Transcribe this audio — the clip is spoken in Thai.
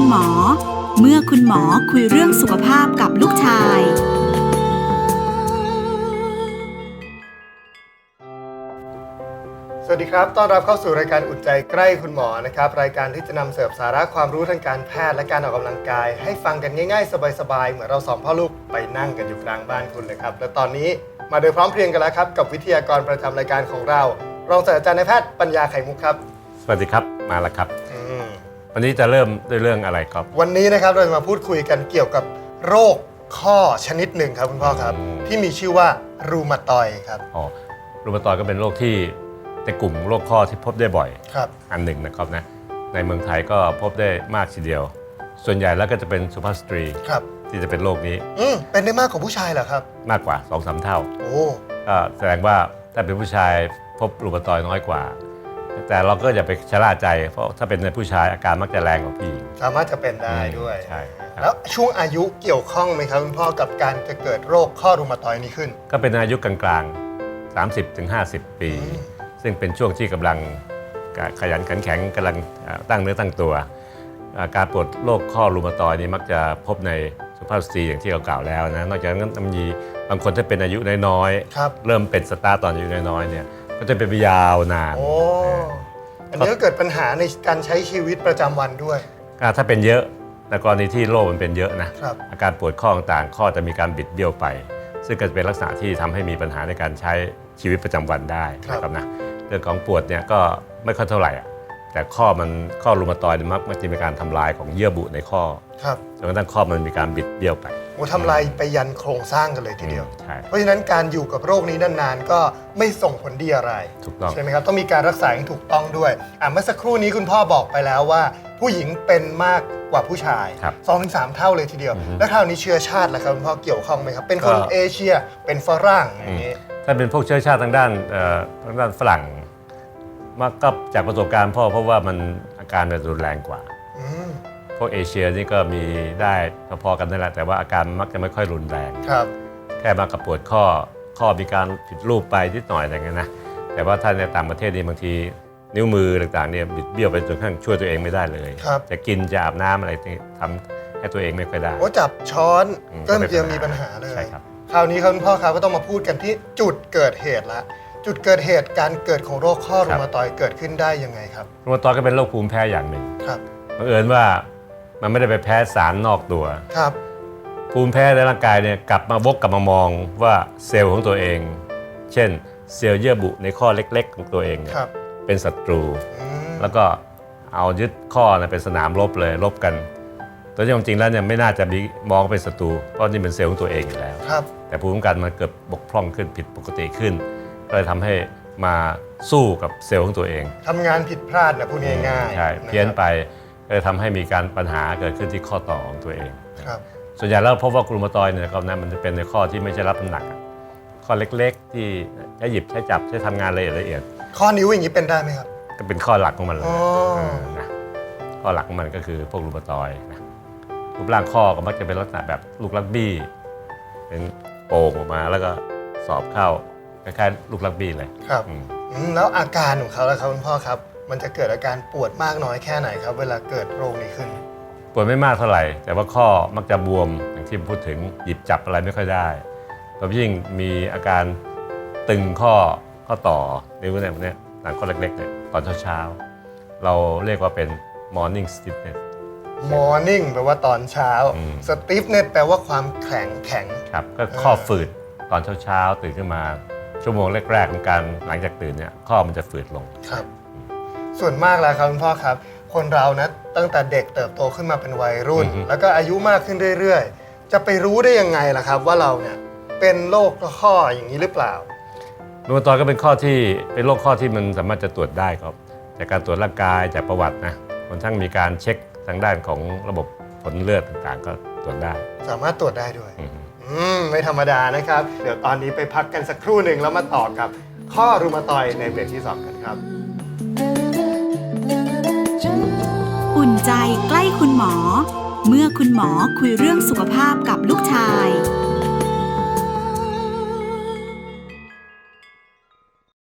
คุณหมอ เมื่อคุณหมอคุยเรื่องสุขภาพกับลูกชาย สวัสดีครับ ต้อนรับเข้าสู่รายการอุ่นใจใกล้คุณหมอนะครับ รายการที่จะนำเสิร์ฟสาระความรู้ทางการแพทย์และการออกกำลังกาย ให้ฟังกันง่ายๆ สบายๆ เหมือนเราสองพ่อลูกไปนั่งกันอยู่กลางบ้านคุณเลยครับ และตอนนี้มาโดยพร้อมเพรียงกันแล้วครับ กับวิทยากรประจำรายการของเรา รองศาสตราจารย์นายแพทย์ปัญญาไข่มุกครับ สวัสดีครับมาแล้วครับอืม วันนี้จะเริ่มด้วยเรื่องอะไรครับ วันนี้นะครับเราจะมาพูดคุยกันเกี่ยวกับโรคข้อชนิดหนึ่งครับคุณพ่อครับอืมที่มีชื่อว่ารูมาตอยด์ครับ อ๋อรูมาตอยด์ก็เป็นโรคที่ในกลุ่มโรคข้อที่พบได้บ่อย ครับ อันหนึ่งนะครับนะในเมืองไทยก็พบได้มากทีเดียว ส่วนใหญ่แล้วก็จะเป็นสุภาพสตรี ครับ ที่จะเป็นโรคนี้อืมเป็นได้มากกว่าผู้ชายเหรอครับ มากกว่า2อสเท่าโอ้ ก็แสดงว่าถ้าเป็นผู้ชายพบรูมาตอยด์น้อยกว่า แต่เราก็อย่าไปชะล่าใจ เพราะถ้าเป็นในผู้ชายอาการมักจะแรงกว่าผู้หญิง สามารถจะเป็นได้ด้วย ใช่ครับ แล้วช่วงอายุเกี่ยวข้องไหมครับคุณพ่อกับการจะเกิดโรคข้อรูมาตอยด์นี้ขึ้น ก็เป็นอายุกลางๆ 30-50ถึง50ปีอืมซึ่งเป็นช่วงที่กำลังขยันขันแข็งกำลังเอ่อตั้งเนื้อตั้งตัวอ่าการปวดโรคข้อรูมาตอยด์นี่มักจะพบในสุภาพสตรีอย่างที่เรากล่าวแล้วนะนอกจากนั้นมันมีบางคนที่เป็นอายุน้อยครับๆเริ่มเป็นสตาร์ตอนอายุน้อยๆเนี่ย ก็จะเป็นไปยาวนาน โอ้อันนี้ก็เกิดปัญหาในการใช้ชีวิตประจำวันด้วย อ่าถ้าเป็นเยอะในกรณีที่โรคมันเป็นเยอะนะครับ อาการปวดข้อต่างๆข้อจะมีการบิดเบี้ยวไป ซึ่งก็จะเป็นลักษณะที่ทำให้มีปัญหาในการใช้ชีวิตประจำวันได้ครับนะครับนะเรื่องของปวดเนี่ยก็ไม่ค่อยเท่าไหร่อะ แต่ข้อมันข้อรูมาตอยด์เนี่ยมักมันจะมีการทำลายของเยื่อบุในข้อครับจนกระทั่งข้อมันมีการบิดเบี้ยวไปโอ้ทำลายไปยันโครงสร้างกันเลยทีเดียวใช่เพราะฉะนั้นการอยู่กับโรคนี้นานๆ ก็ไม่ส่งผลดีอะไรถูกต้องใช่ไหมครับต้องมีการรักษาอย่างถูกต้องด้วยอะเมื่อสักครู่นี้คุณพ่อบอกไปแล้วว่า ผู้หญิงเป็นมากกว่าผู้ชายครับสองถึงสามเท่าเลยทีเดียวอือฮึแล้วคราวนี้เชื้อชาติล่ะครับคุณพ่อเกี่ยวข้องไหมครับ เป็นคนก็เอเชียเป็นฝรั่งอย่างนี้ถ้าเป็นพวกเชื้อชาติทางด้านเอ่อทางด้านฝรั่ง มากก็จากประสบการณ์พ่อเพราะว่ามันอาการมันรุนแรงกว่า อืมพวกเอเชียนี่ก็มีได้พอๆกันนั่นแหละแต่ว่าอาการมักจะไม่ค่อยรุนแรง ครับ แค่มากับปวดข้อข้อมีการผิดรูปไปนิดหน่อยอะไรเงี้ยนะแต่ว่าถ้าในต่างประเทศนี่บางทีนิ้วมือต่างๆเนี่ยบิดเบี้ยวไปจนกระทั่งช่วยตัวเองไม่ได้เลย ครับ จะกินจะอาบน้ำอะไรนี่ทำให้ตัวเองไม่ค่อยได้ โอ้จับช้อนอืมก็เป็นจะมีปัญหาเลย ใช่ครับ คราวนี้ครับคุณพ่อครับก็ต้องมาพูดกันที่จุดเกิดเหตุละ จุดเกิดเหตุการเกิดของโรคข้อรูมาตอยด์เกิดขึ้นได้ยังไงครับรูมาตอยด์ก็เป็นโรคภูมิแพ้อย่างหนึ่งครับบังเอิญว่ามันไม่ได้ไปแพ้สารนอกตัว ครับ ภูมิแพ้ในร่างกายเนี่ยกลับมาวกกลับมามองว่าเซลล์ของตัวเอง เช่น เซลล์เยื่อบุในข้อเล็กๆ ของตัวเองเนี่ยครับเป็นศัตรู อืมแล้วก็เอายึดข้อนะเป็นสนามรบเลยรบกันแต่จริงๆแล้วเนี่ยไม่น่าจะมีมองเป็นศัตรูเพราะนี่เป็นเซลล์ของตัวเองอยู่แล้ว ครับแต่ภูมิคุ้มกันมันเกิดบกพร่องขึ้นผิดปกติขึ้น ก็เลยทำให้มาสู้กับเซลล์ของตัวเองทำงานผิดพลาดนะพูดง่ายๆใช่ะเพี้ยนครับไปก็เลยทำให้มีการปัญหาเกิดขึ้นที่ข้อต่อของตัวเอง ครับ ส่วนใหญ่แล้วพบว่ากรูมาตอยด์เนี่ยนะครับนะมันจะเป็นในข้อที่ไม่ใช่รับน้ำหนักอะข้อเล็กๆ ที่ใช้หยิบใช้จับใช้ทำงานละเอียดละเอียด ข้อนิ้วอย่างนี้เป็นได้ไหมครับ ก็เป็นข้อหลักของมันเลยอ๋อ เออนะข้อหลักของมันก็คือพวกรูมาตอยด์นะรูปร่างข้อก็มักจะเป็นลักษณะแบบลูกลักบี้ เป็นโป่งออกมาแล้วก็สอบเข้า คล้ายๆลูกลักบี้เลยครับอืมอืมแล้วอาการของเขาล่ะครับคุณพ่อครับ มันจะเกิดอาการปวดมากน้อยแค่ไหนครับ เวลาเกิดโรคนี้ขึ้น ปวดไม่มากเท่าไหร่ แต่ว่าข้อมักจะบวมอย่างที่พูดถึงหยิบจับอะไรไม่ค่อยได้แล้วยิ่งมีอาการตึงข้อข้อต่อนิ้วเนี่ยเนี่ยหลังข้อเล็กๆเนี่ยตอนเช้าๆเราเรียกว่าเป็น morning stiffness morning แปลว่าตอนเช้า อืม stiffness แปลว่าความแข็งแข็ง ครับก็ข้อฝืดตอนเช้าๆตื่นขึ้นมา ชั่วโมงแรกๆของการหลังจากตื่นเนี่ยข้อมันจะฝืดลง ครับ ส่วนมากแล้วครับคุณพ่อครับ คนเรานะตั้งแต่เด็กเติบโตขึ้นมาเป็นวัยรุ่น อือฮึ แล้วก็อายุมากขึ้นเรื่อยๆ จะไปรู้ได้ยังไงล่ะครับ ว่าเราเนี่ยเป็นโรคข้ออย่างนี้หรือเปล่ารูมาตอยด์ก็เป็นข้อที่เป็นโรคข้อที่มันสามารถจะตรวจได้ครับ จากการตรวจร่างกายจากประวัตินะมันทั้งมีการเช็คทางด้านของระบบผลเลือดต่างๆ ก็ตรวจได้สามารถตรวจได้ด้วย อืม อืมไม่ธรรมดานะครับ เดี๋ยวตอนนี้ไปพักกันสักครู่หนึ่งแล้วมาต่อกับข้อรูมาตอยในเบรกที่2กันครับ อุ่นใจใกล้คุณหมอ เมื่อคุณหมอคุยเรื่องสุขภาพกับลูกชาย